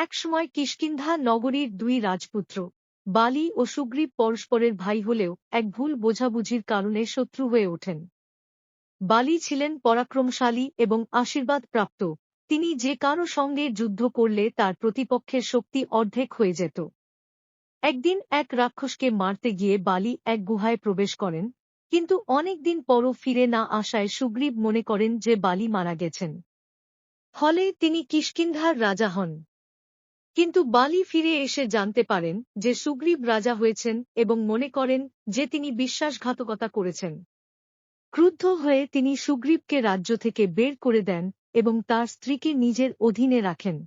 একসময় কিষ্কিন্ধা নগরীর দুই রাজপুত্র, বালি ও সুগ্রীব পরস্পরের ভাই হলেও এক ভুল বোঝাবুঝির কারণে শত্রু হয়ে ওঠেন। বালি ছিলেন পরাক্রমশালী এবং আশীর্বাদ প্রাপ্ত তিনি যে কারও সঙ্গে যুদ্ধ করলে তার প্রতিপক্ষের শক্তি অর্ধেক হয়ে যেত। একদিন এক রাক্ষসকে মারতে গিয়ে বালি এক গুহায় প্রবেশ করেন, কিন্তু অনেক দিন পরও ফিরে না আসায় সুগ্রীব মনে করেন যে বালি মারা গেছেন। ফলে তিনি কিষ্কিন্ধার রাজা হন। কিন্তু বালি ফিরে এসে জানতে পারেন যে সুগ্রীব রাজা হয়েছেন এবং মনে করেন যে তিনি বিশ্বাসঘাতকতা করেছেন। ক্রুদ্ধ হয়ে তিনি সুগ্রীবকে রাজ্য থেকে বের করে দেন এবং তার স্ত্রীকে নিজের অধীনে রাখেন।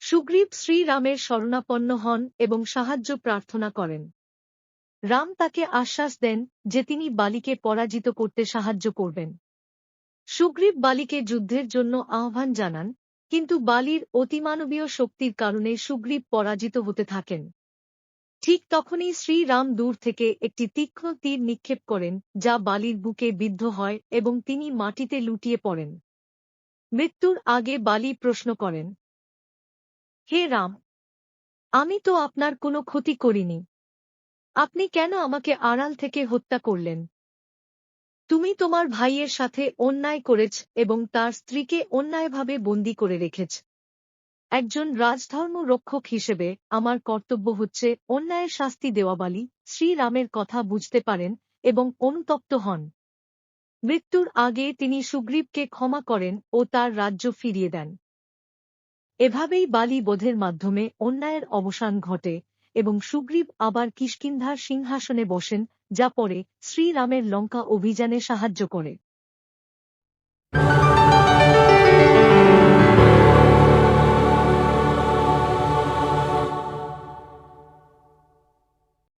সুগ্রীব শ্রীরামের শরণাপন্ন হন এবং সাহায্য প্রার্থনা করেন। রাম তাকে আশ্বাস দেন যে তিনি বালিকে পরাজিত করতে সাহায্য করবেন। সুগ্রীব বালিকে যুদ্ধের জন্য আহ্বান জানান কিন্তু বালির অতিমানবীয় শক্তির কারণে সুগ্রীব পরাজিত হতে থাকেন। ঠিক তখনই শ্রীরাম দূর থেকে একটি তীক্ষ্ণ তীর নিক্ষেপ করেন, যা বালির বুকে বিদ্ধ হয় এবং তিনি মাটিতে লুটিয়ে পড়েন। মৃত্যুর আগে বালি প্রশ্ন করেন, হে রাম, আমি তো আপনার কোনো ক্ষতি করিনি। আপনি কেন আমাকে আড়াল থেকে হত্যা করলেন? তুমি তোমার ভাইয়ের সাথে অন্যায় করেছ এবং তার স্ত্রীকে অন্যায়ভাবে বন্দী করে রেখেছ। একজন রাজধর্ম রক্ষক হিসেবে আমার কর্তব্য হচ্ছে অন্যায়ের শাস্তি দেওয়া বালি শ্রীরামের কথা বুঝতে পারেন এবং অনুতপ্ত হন। মৃত্যুর আগে তিনি সুগ্রীবকে ক্ষমা করেন ও তার রাজ্য ফিরিয়ে দেন। এভাবেই বালি বোধের মাধ্যমে অন্যায়ের অবসান ঘটে এবং সুগ্রীব আবার কিষ্কিন্ধার সিংহাসনে বসেন যা পরে শ্রীরামের লঙ্কা অভিযানে সাহায্য করে।